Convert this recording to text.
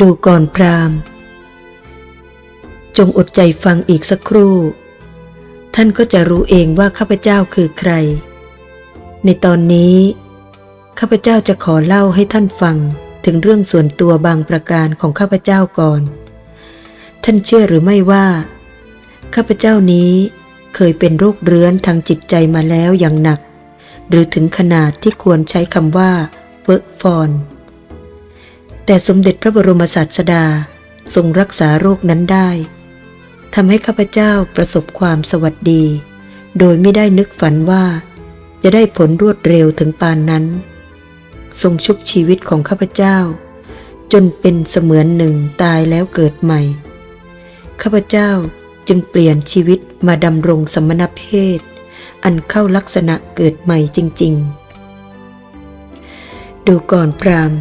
ดูก่อนพราหมณ์ จงอดใจฟังอีกสักครู่ ท่านก็จะรู้เองว่าข้าพเจ้าคือใคร ในตอนนี้ ข้าพเจ้าจะขอเล่าให้ท่านฟังถึงเรื่องส่วนตัวบางประการของข้าพเจ้าก่อน ท่านเชื่อหรือไม่ว่า ข้าพเจ้านี้เคยเป็นโรคเรื้อนทางจิตใจมาแล้วอย่างหนัก หรือถึงขนาดที่ควรใช้คำว่าเฟอฟอน แต่สมเด็จพระบรมศาสดาทรงรักษาโรคนั้นได้ทำให้ข้าพเจ้าประสบความสวัสดี โดยไม่ได้นึกฝันว่า จะได้ผลรวดเร็วถึงปานนั้น ทรงชุบชีวิตของข้าพเจ้า จนเป็นเสมือนหนึ่งตายแล้วเกิดใหม่ ข้าพเจ้าจึงเปลี่ยนชีวิตมาดำรงสมณเพศ อันเข้าลักษณะเกิดใหม่จริง ๆ ดูก่อนพราหมณ์